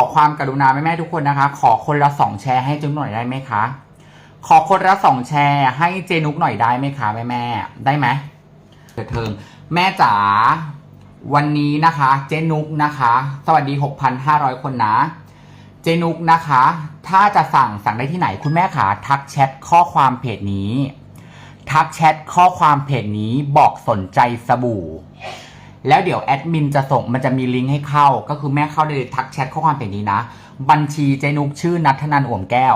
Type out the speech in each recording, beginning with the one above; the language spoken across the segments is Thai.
อความกรุณาแม่แม่ทุกคนนะคะ ขอคนละสองแชร์ให้เจนุกหน่อยได้ไหมคะ ขอคนละสองแชร์ให้เจนุกหน่อยได้ไหมคะแม่แม่ได้ไหมเถิดเทิงแม่จ๋าวันนี้นะคะ เจนุกนะคะ สวัสดี 6,500 คนนะ เจนุกนะคะ ถ้าจะสั่งสั่งได้ที่ไหนคุณแม่ขาทักแชทข้อความเพจนี้ ทักแชทข้อความเพจนี้บอกสนใจสบู่ แล้วเดี๋ยวแอดมินจะส่งมันจะมีลิงก์ให้เข้า ก็คือแม่เข้าได้เลยทักแชทข้อความเพจนี้นะ บัญชีเจนุกชื่อนัทนันอ่วมแก้ว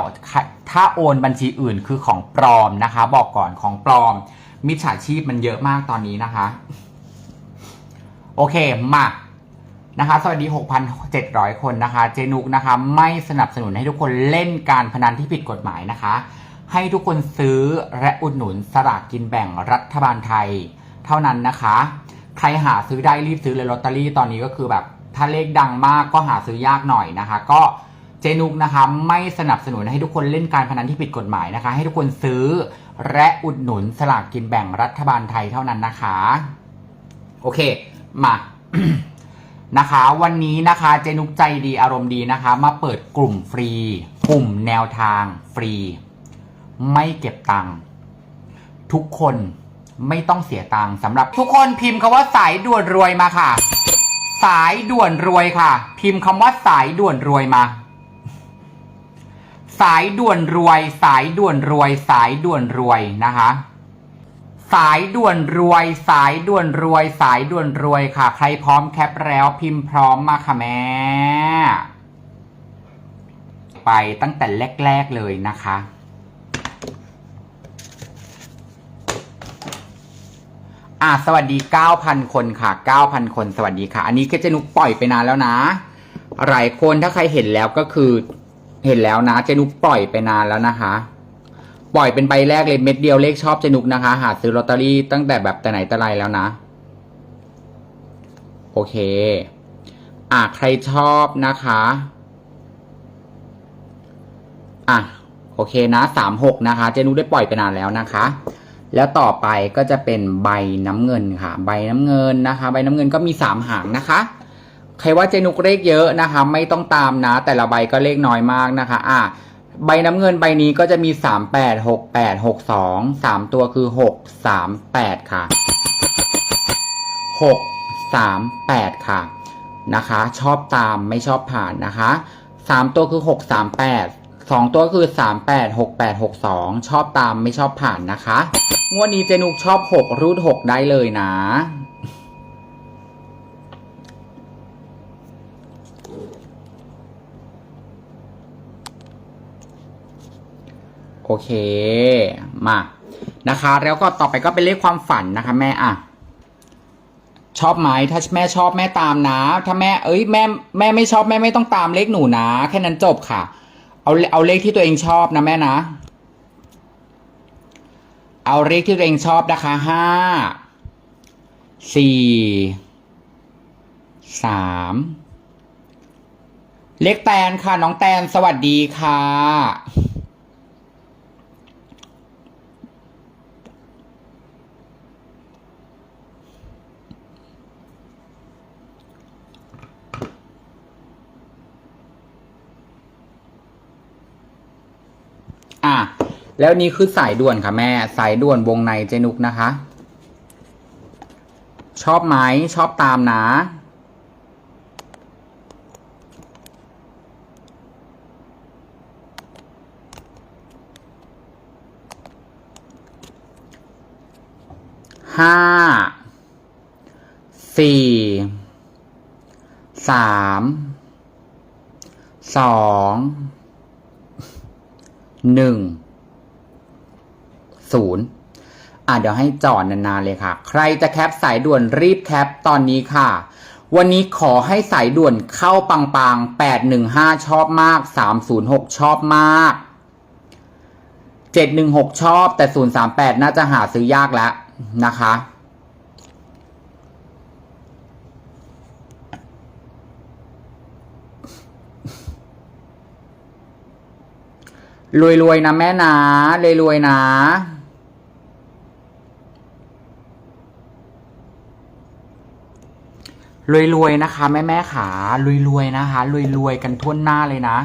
ถ้าโอนบัญชีอื่นคือของปลอมนะคะ บอกก่อนของปลอม มิจฉาชีพมันเยอะมากตอนนี้นะคะ โอเคมานะคะ สวัสดี 6,700 คนนะคะ เจนุกนะคะ ไม่สนับสนุนให้ทุกคนเล่นการพนันที่ผิดกฎหมายนะคะ ให้ทุกคนซื้อและอุดหนุนสลากกินแบ่งรัฐบาลไทย เท่านั้นนะคะ ใครหาซื้อได้รีบซื้อเลยลอตเตอรี่ตอนนี้ก็คือแบบถ้าเลขดังมากก็หาซื้อยากหน่อยนะคะ ก็เจนุกนะคะไม่สนับสนุนให้ทุกคนเล่นการพนันที่ผิดกฎหมายนะคะ ให้ทุกคนซื้อและอุดหนุนสลากกินแบ่งรัฐบาลไทยเท่านั้นนะคะ โอเคมานะคะ วันนี้นะคะเจนุกใจดีอารมณ์ดีนะคะ มาเปิดกลุ่มฟรี กลุ่มแนวทางฟรี ไม่เก็บตังค์ทุกคน ไม่ต้องเสียตังค์สำหรับทุกคนพิมพ์คำว่าสายด่วนรวยมาค่ะ สายด่วนรวยค่ะ พิมพ์คำว่าสายด่วนรวยมา สายด่วนรวย สายด่วนรวย สายด่วนรวยนะคะ สายด่วนรวย สายด่วนรวย สายด่วนรวยค่ะ ใครพร้อมแคปแล้วพิมพ์พร้อมมาค่ะแม่ไปตั้งแต่แรก ๆ เลยนะคะ อะสวัสดี 9,000 คนค่ะ 9,000 คนสวัสดีค่ะ อันนี้เคเจนุกปล่อยไปนานแล้วนะ หลายคนถ้าใครเห็นแล้วก็คือเห็นแล้วนะเจนุกปล่อยไปนานแล้วนะคะ ปล่อยเป็นใบแรกเลยเม็ดเดียวเลขชอบเจนุกนะคะ หาซื้อลอตเตอรี่ตั้งแต่แบบแต่ไหนแต่ไรแล้วนะ โอเค อะใครชอบนะคะ อะโอเคนะสามหกนะคะ เจนุกได้ปล่อยไปนานแล้วนะคะ แล้วต่อไปก็จะเป็นใบน้ำเงินค่ะ ใบน้ำเงินนะคะ ใบน้ำเงินก็มีสามหางนะคะ ใครว่าเจนุกเลขเยอะนะคะ ไม่ต้องตามนะ แต่ละใบก็เลขน้อยมากนะคะ อะใบน้ำเงินใบนี้ก็จะมีสามแปดหกแปดหกสองสามตัวคือหกสามแปดค่ะหกสามแปดค่ะนะคะ ชอบตามไม่ชอบผ่านนะคะสามตัวคือหกสามแปด สองตัวคือสามแปดหกแปดหกสองชอบตามไม่ชอบผ่านนะคะ งวดนี้เจนุกชอบหกรูดหกได้เลยนะ โอเค มานะคะ แล้วก็ต่อไปก็เป็นเลขความฝันนะคะ แม่อะชอบไหมถ้าแม่ชอบแม่ตามนะ ถ้าแม่เอ้ยแม่แม่ไม่ชอบแม่ไม่ต้องตามเลขหนูนะ แค่นั้นจบค่ะ เอาเอาเลขที่ตัวเองชอบนะแม่นะ เอาเลขที่ตัวเองชอบนะคะห้าสี่สามเล็กแตนค่ะ น้องแตนสวัสดีค่ะ อะแล้วนี่คือสายด่วนค่ะแม่ สายด่วนวงในเจนุกนะคะ ชอบไหมชอบตามนะห้าสี่สามสอง หนึ่งศูนย์อะเดี๋ยวให้จอดนานๆเลยค่ะ ใครจะแคปสายด่วนรีบแคปตอนนี้ค่ะ วันนี้ขอให้สายด่วนเข้าปังๆแปดหนึ่งห้าชอบมากสามศูนย์หกชอบมากเจ็ดหนึ่งหกชอบแต่ศูนย์สามแปดน่าจะหาซื้อยากแล้วนะคะ รวยๆนะแม่นะรวยๆนะรรวยนะคะ แม่แม่ขารวยๆนะคะรวยๆกันทั่วหน้าเลยนะ